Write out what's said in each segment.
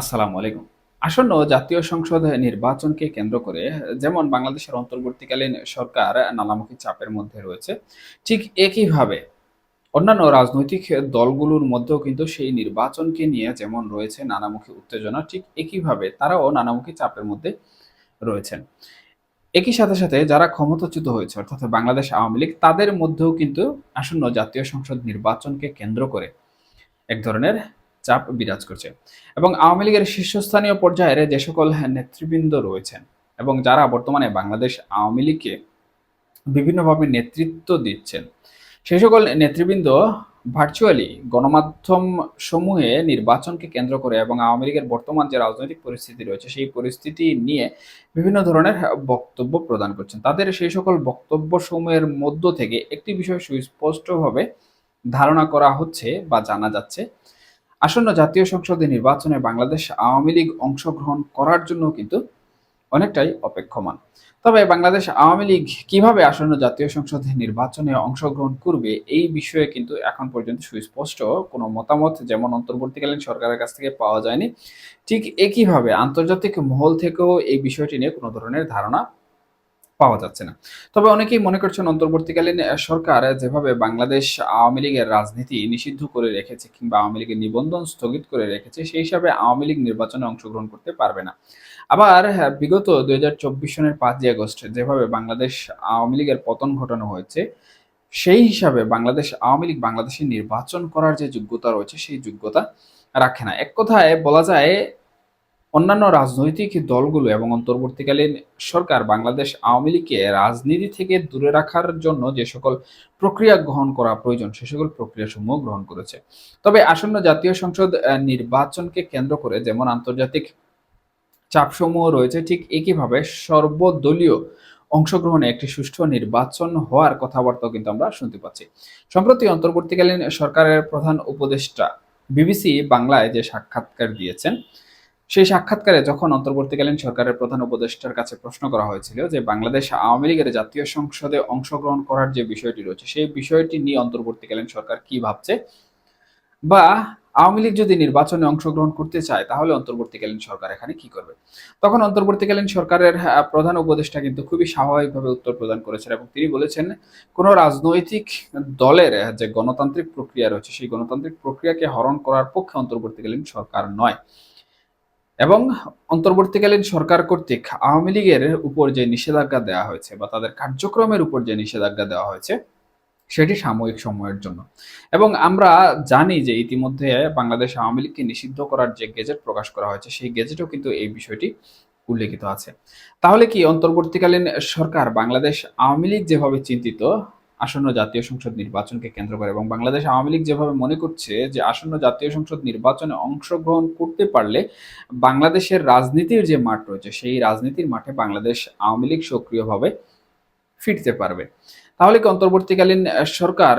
আসসালামু আলাইকুম। আসন্ন জাতীয় সংসদ নির্বাচনকে কেন্দ্র করে যেমন বাংলাদেশের অন্তর্বর্তীকালীন সরকার নানামুখী চাপের মধ্যে রয়েছে, ঠিক একইভাবে অন্যান্য রাজনৈতিক দলগুলোর মধ্যেও কিন্তু সেই নির্বাচনকে নিয়ে যেমন রয়েছে নানামুখী উত্তেজনা, ঠিক একইভাবে তারাও নানামুখী চাপের মধ্যে রয়েছেন। একই সাথে সাথে যারা ক্ষমতাচ্যুত হয়েছে, অর্থাৎ বাংলাদেশ আওয়ামী লীগ, তাদের মধ্যেও কিন্তু আসন্ন জাতীয় সংসদ নির্বাচনকে কেন্দ্র করে এক ধরনের চাপ বিরাজ করছে। এবং আওয়ামী লীগের শীর্ষস্থানীয় পর্যায়ের যে সকল নেতৃবৃন্দ রয়েছেন এবং যারা বর্তমানে বাংলাদেশ আওয়ামী লীগকে বিভিন্নভাবে নেতৃত্ব দিচ্ছেন সেই সকল নেতৃবৃন্দ ভার্চুয়ালি গণমাধ্যম সমূহে নির্বাচনকে কেন্দ্র করে এবং আওয়ামী লীগের বর্তমান যে রাজনৈতিক পরিস্থিতি রয়েছে, সেই পরিস্থিতি নিয়ে বিভিন্ন ধরনের বক্তব্য প্রদান করছেন। তাদের সেই সকল বক্তব্য সমূহের মধ্য থেকে একটি বিষয় সুস্পষ্টভাবে ধারণা করা হচ্ছে বা জানা যাচ্ছে। আসন্ন জাতীয় সংসদে নির্বাচনে বাংলাদেশ আওয়ামী লীগ অংশগ্রহণ করার জন্য কিন্তু অনেকটাই অপেক্ষমান। তবে বাংলাদেশ আওয়ামী লীগ কীভাবে আসন্ন জাতীয় সংসদে নির্বাচনে অংশগ্রহণ করবে এই বিষয়ে কিন্তু এখন পর্যন্ত সুস্পষ্ট কোনো মতামত যেমন অন্তর্বর্তীকালীন সরকারের কাছ থেকে পাওয়া যায়নি, ঠিক একইভাবে আন্তর্জাতিক মহল থেকেও এই বিষয়টি নিয়ে কোনো ধরনের ধারণা পাওয়া যাচ্ছে না। তবে অনেকেই মনে করছেন অন্তর্বর্তীকালীন সরকার যেভাবে বাংলাদেশ আওয়ামী লীগের রাজনীতি নিষিদ্ধ করে রেখেছে কিংবা আওয়ামী লীগের নিবন্ধন স্থগিত করে রেখেছে সেই হিসাবে আওয়ামী লীগ নির্বাচনে অংশগ্রহণ করতে পারবে না। আবার হ্যাঁ, বিগত দুই হাজার চব্বিশ সনের পাঁচই আগস্ট যেভাবে বাংলাদেশ আওয়ামী লীগের পতন ঘটানো হয়েছে সেই হিসাবে বাংলাদেশ আওয়ামী লীগ বাংলাদেশে নির্বাচন করার যে যোগ্যতা রয়েছে সেই যোগ্যতা রাখে না। এক কথায় বলা যায় অন্যান্য রাজনৈতিক দলগুলো এবং অন্তর্বর্তীকালীন সরকার বাংলাদেশ আওয়ামী লীগকে রাজনীতি থেকে দূরে রাখার জন্য যে সকল প্রক্রিয়া গ্রহণ করা প্রয়োজন, সে সকল প্রক্রিয়া সমূহ গ্রহণ করেছে। তবে আসন্ন জাতীয় সংসদ নির্বাচনকে কেন্দ্র করে যেমন আন্তর্জাতিক চাপসমূহ রয়েছে, ঠিক একইভাবে সর্বদলীয় অংশগ্রহণে একটি সুষ্ঠু নির্বাচন হওয়ার কথাবার্তাও কিন্তু আমরা শুনতে পাচ্ছি। সম্প্রতি অন্তর্বর্তীকালীন সরকারের প্রধান উপদেষ্টা বিবিসি বাংলায় যে সাক্ষাৎকার দিয়েছেন সেই সাক্ষাৎকারে যখন অন্তর্বর্তীকালীন সরকারের প্রধান উপদেষ্টার কাছে প্রশ্ন করা হয়েছিল যে বাংলাদেশ আওয়ামী লীগের জাতীয় সংসদে অংশগ্রহণ করার যে বিষয়টি রয়েছে, সেই বিষয়টি নিয়ে অন্তর্বর্তীকালীন সরকার কি ভাবছে? বা আওয়ামী লীগ যদি নির্বাচনে অংশগ্রহণ করতে চায়, তাহলে অন্তর্বর্তীকালীন সরকার এখানে কি করবে? তখন অন্তর্বর্তীকালীন সরকারের প্রধান উপদেষ্টা কিন্তু খুবই স্বাভাবিকভাবে উত্তর প্রদান করেছেন এবং তিনি বলেছেন, কোন রাজনৈতিক দলের যে গণতান্ত্রিক প্রক্রিয়া রয়েছে, সেই গণতান্ত্রিক প্রক্রিয়াকে হরণ করার পক্ষে অন্তর্বর্তীকালীন সরকার নয়। এবং অন্তর্বর্তীকালীন সরকার কর্তৃক আওয়ামী লীগের উপর যে নিষেধাজ্ঞা দেওয়া হয়েছে বা তাদের কার্যক্রমের উপর যে নিষেধাজ্ঞা দেওয়া হয়েছে, সেটি সাময়িক সময়ের জন্য। এবং আমরা জানি যে ইতিমধ্যে বাংলাদেশ আওয়ামী লীগকে নিষিদ্ধ করার যে গেজেট প্রকাশ করা হয়েছে, সেই গেজেটও কিন্তু এই বিষয়টি উল্লেখিত আছে। তাহলে কি অন্তর্বর্তীকালীন সরকার বাংলাদেশ আওয়ামী লীগ যেভাবে চিন্তিত আসন্ন জাতীয় সংসদ নির্বাচনকে কেন্দ্র করে এবং বাংলাদেশ আওয়ামী লীগ যেভাবে মনে করছে যে আসন্ন জাতীয় সংসদ নির্বাচনে অংশগ্রহণ করতে পারলে বাংলাদেশের রাজনীতির যে মাঠ রয়েছে, সেই রাজনীতির মাঠে বাংলাদেশ আওয়ামী লীগ সক্রিয়ভাবে ফিরতে পারবে। তাহলে কি অন্তর্বর্তীকালীন সরকার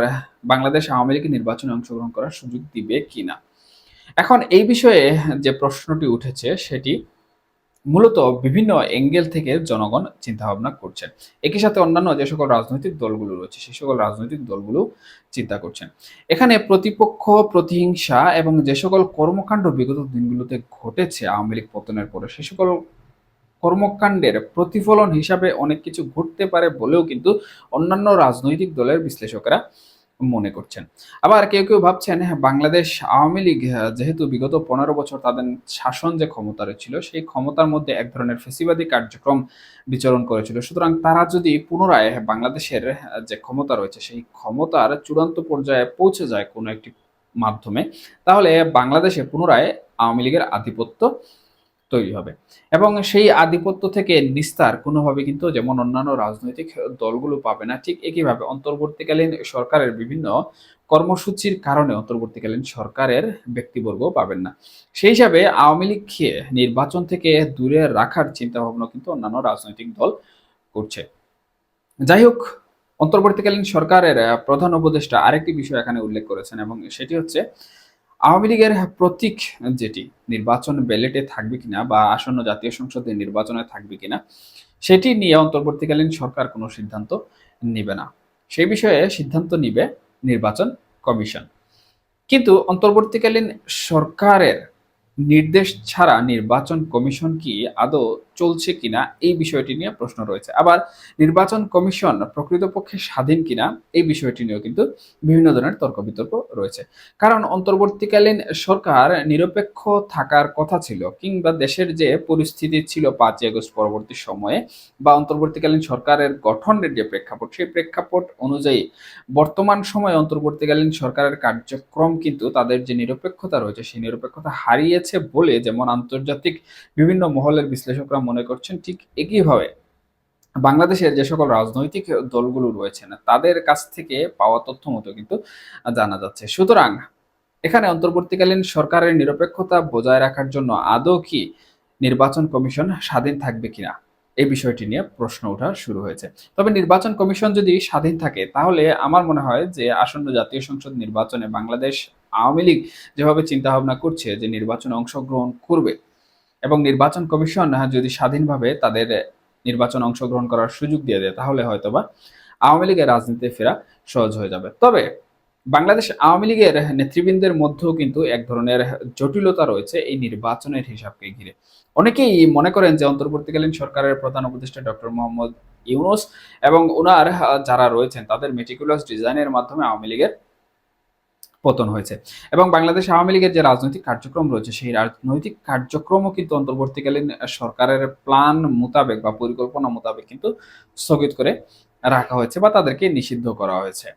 বাংলাদেশ আওয়ামী লীগের নির্বাচনে অংশগ্রহণ করার সুযোগ দিবে কিনা? এখন এই বিষয়ে যে প্রশ্নটি উঠেছে, সেটি মূলত বিভিন্ন অ্যাঙ্গেল থেকে জনগণ চিন্তা ভাবনা করছেন একই সাথে অন্যান্য যে সকল রাজনৈতিক দলগুলো রয়েছে, সেই সকল রাজনৈতিক দলগুলো চিন্তা করছেন এখানে প্রতিপক্ষ, প্রতিহিংসা এবং যে সকল কর্মকাণ্ড বিগত দিনগুলোতে ঘটেছে, আওয়ামী লীগ পতনের পরে, সে সকল কর্মকাণ্ডের প্রতিফলন হিসাবে অনেক কিছু ঘটতে পারে বলেও কিন্তু অন্যান্য রাজনৈতিক দলের বিশ্লেষকেরা মনে করছেন। আবার কেউ কেউ ভাবছেন হ্যাঁ বাংলাদেশ আওয়ামী লীগ যেহেতু বিগত পনেরো বছর তাদের শাসন যে ক্ষমতারে ছিল সেই ক্ষমতার মধ্যে এক ধরনের ফেসিবাদী কার্যক্রম বিচরণ করেছিল। সুতরাং তারা যদি পুনরায় বাংলাদেশের যে ক্ষমতা রয়েছে, সেই ক্ষমতার চূড়ান্ত পর্যায়ে পৌঁছে যায় কোনো একটি মাধ্যমে, তাহলে বাংলাদেশে পুনরায় আওয়ামী লীগের আধিপত্য তৈরি হবে। এবং সেই আধিপত্য থেকে নিস্তার কোনোভাবে কিন্তু যেমন অন্যান্য রাজনৈতিক দলগুলো পাবে না, ঠিক একইভাবে অন্তর্বর্তীকালীন সরকারের বিভিন্ন কর্মসূচির কারণে অন্তর্বর্তীকালীন সরকারের ব্যক্তিবর্গ পাবেন না। সেই হিসাবে আওয়ামী লীগকে নির্বাচন থেকে দূরে রাখার চিন্তা ভাবনা কিন্তু অন্যান্য রাজনৈতিক দল করছে। যাই হোক, অন্তর্বর্তীকালীন সরকারের প্রধান উপদেষ্টা আরেকটি বিষয় এখানে উল্লেখ করেছেন এবং সেটি হচ্ছে আওয়ামী লীগের প্রতীক যেটি, নির্বাচন ব্যালেটে থাকবে কিনা বা আসন্ন জাতীয় সংসদের নির্বাচনে থাকবে কিনা, সেটি নিয়ে অন্তর্বর্তীকালীন সরকার কোনো সিদ্ধান্ত নিবে না। সেই বিষয়ে সিদ্ধান্ত নিবে নির্বাচন কমিশন। কিন্তু অন্তর্বর্তীকালীন সরকারের নির্দেশ ছাড়া নির্বাচন কমিশন কি আদৌ চলছে কিনা এই বিষয়টি নিয়ে প্রশ্ন রয়েছে। আবার নির্বাচন কমিশন প্রকৃতপক্ষে স্বাধীন কিনা এই বিষয়টি নিয়েও কিন্তু বিভিন্ন ধরনের তর্ক বিতর্ক রয়েছে। কারণ অন্তর্বর্তীকালীন সরকার নিরপেক্ষ থাকার কথা ছিল কিংবা দেশের যে পরিস্থিতি ছিল পাঁচই আগস্ট পরবর্তী সময়ে বা অন্তর্বর্তীকালীন সরকারের গঠনের যে প্রেক্ষাপট, সেই প্রেক্ষাপট অনুযায়ী বর্তমান সময়ে অন্তর্বর্তীকালীন সরকারের কার্যক্রম কিন্তু তাদের যে নিরপেক্ষতা রয়েছে, সেই নিরপেক্ষতা হারিয়েছে বলে যেমন আন্তর্জাতিক বিভিন্ন মহলের বিশ্লেষকরা মনে করছেন ঠিক একইভাবে বাংলাদেশের যে সকল রাজনৈতিক দলগুলো রয়েছেন, তাদের কাছ থেকে পাওয়া তথ্য মতো কিন্তু জানা যাচ্ছে। সুতরাং এখানে অন্তর্বর্তীকালীন সরকারের নিরপেক্ষতা বজায় রাখার জন্য আদৌ কি নির্বাচন কমিশন স্বাধীন থাকবে কিনা এই বিষয়টি নিয়ে প্রশ্ন ওঠা শুরু হয়েছে। তবে নির্বাচন কমিশন যদি স্বাধীন থাকে, তাহলে আমার মনে হয় যে আসন্ন জাতীয় সংসদ নির্বাচনে বাংলাদেশ আওয়ামী লীগ যেভাবে চিন্তা ভাবনা করছে যে নির্বাচনে অংশগ্রহণ করবে এবং নির্বাচন কমিশন যদি স্বাধীনভাবে তাদের নির্বাচন অংশগ্রহণ করার সুযোগ দিয়ে দেয়, তাহলে হয়তোবা আওয়ামী লীগের রাজনীতিতে ফেরা সহজ হয়ে যাবে। তবে বাংলাদেশ আওয়ামী লীগের নেতৃবৃন্দের মধ্যেও কিন্তু এক ধরনের জটিলতা রয়েছে এই নির্বাচনের হিসাবকে ঘিরে। অনেকেই মনে করেন যে অন্তর্বর্তীকালীন সরকারের প্রধান উপদেষ্টা ডক্টর মোহাম্মদ ইউনুস এবং ওনার যারা রয়েছেন, তাদের মেটিকুলাস ডিজাইনের মাধ্যমে আওয়ামী লীগের পতন হয়েছে। এবং বাংলাদেশ আওয়ামী লীগের যে রাজনৈতিক কার্যক্রম রয়েছে, সেই রাজনৈতিক কার্যক্রমও কিন্তু অন্তর্বর্তীকালীন সরকারের প্ল্যান মোতাবেক বা পরিকল্পনা মোতাবেক কিন্তু স্থগিত করে রাখা হয়েছে বা তাদেরকে নিষিদ্ধ করা হয়েছে।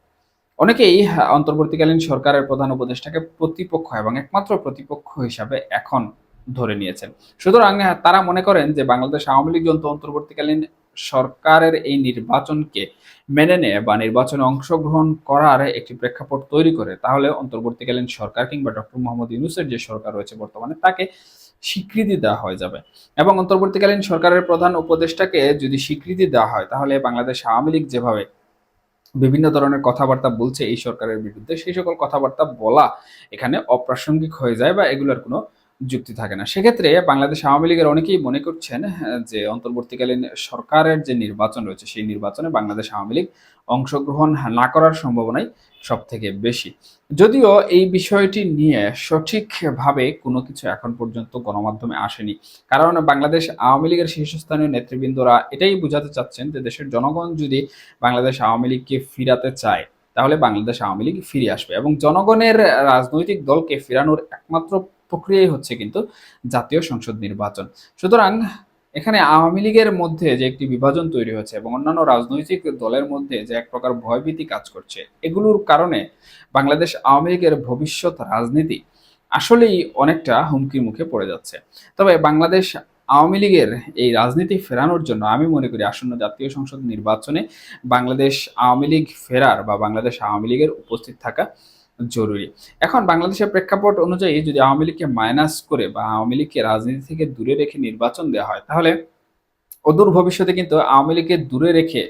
অনেকেই অন্তর্বর্তীকালীন সরকারের প্রধান উপদেষ্টাকে প্রতিপক্ষ এবং একমাত্র প্রতিপক্ষ হিসাবে এখন ধরে নিয়েছেন। সুতরাং তারা মনে করেন যে বাংলাদেশ আওয়ামী লীগ যন্ত্র অন্তর্বর্তীকালীন সরকারের এই নির্বাচনকে মেনে নেয় বা নির্বাচনে অংশগ্রহণ করার একটি প্রেক্ষাপট তৈরি করে, তাহলে অন্তর্বর্তীকালীন সরকার কিংবা ডক্টর মোহাম্মদ ইউনুসের যে সরকার রয়েছে বর্তমানে, তাকে স্বীকৃতি দেওয়া হয়ে যাবে। এবং অন্তর্বর্তীকালীন সরকারের প্রধান উপদেষ্টাকে যদি স্বীকৃতি দেওয়া হয়, তাহলে বাংলাদেশ আওয়ামী লীগ যেভাবে বিভিন্ন ধরনের কথাবার্তা বলছে এই সরকারের বিরুদ্ধে, সেই সকল কথাবার্তা বলা এখানে অপ্রাসঙ্গিক হয়ে যায় বা এগুলোর কোনো যুক্তি থাকে না। সেক্ষেত্রে বাংলাদেশ আওয়ামী লীগের অনেকেই মনে করছেন আহ, যে অন্তর্বর্তীকালীন সরকারের যে নির্বাচন রয়েছে সেই নির্বাচনে বাংলাদেশ আওয়ামী লীগ অংশগ্রহণ না করার সম্ভাবনাই সব থেকে বেশি। যদিও এই বিষয়টি নিয়ে সঠিকভাবে কোনো কিছু এখন পর্যন্ত গণমাধ্যমে আসেনি। কারণ বাংলাদেশ আওয়ামী লীগের শীর্ষস্থানীয় নেতৃবৃন্দরা এটাই বোঝাতে চাচ্ছেন যে দেশের জনগণ যদি বাংলাদেশ আওয়ামী লীগকে ফিরাতে চায় তাহলে বাংলাদেশ আওয়ামী লীগ ফিরে আসবে এবং জনগণের রাজনৈতিক দলকে ফেরানোর একমাত্র প্রক্রিয়াই হচ্ছে কিন্তু জাতীয় সংসদ নির্বাচন। সুতরাং এখানে আওয়ামী লীগের মধ্যে যে একটি বিভাজন তৈরি হয়েছে এবং অন্যান্য রাজনৈতিক দলের মধ্যে যে এক প্রকার ভয়ভীতি কাজ করছে, এগুলোর কারণে বাংলাদেশ আওয়ামী লীগের ভবিষ্যৎ রাজনীতি আসলেই অনেকটা হুমকির মুখে পড়ে যাচ্ছে। তবে বাংলাদেশ আওয়ামী লীগের এই রাজনীতি ফেরানোর জন্য আমি মনে করি আসন্ন জাতীয় সংসদ নির্বাচনে বাংলাদেশ আওয়ামী লীগ ফেরার বা বাংলাদেশ আওয়ামী লীগের উপস্থিত থাকা জরুরি। এখন বাংলাদেশের প্রেক্ষাপট অনুযায়ী যদি আওয়ামী লীগকে মাইনাস করে বা আওয়ামী লীগকে রাজনীতি থেকে দূরে রেখে নির্বাচন দেওয়া হয়, তাহলে অদূর ভবিষ্যতে কিন্তু আওয়ামী লীগকে দূরে রেখে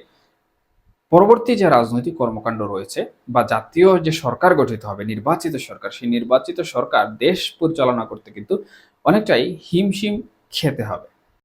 পরবর্তী যে রাজনৈতিক কর্মকাণ্ড রয়েছে বা জাতীয় যে সরকার গঠিত হবে, নির্বাচিত সরকার, সেই নির্বাচিত সরকার দেশ পরিচালনা করতে কিন্তু অনেকটাই হিমশিম খেতে হবে।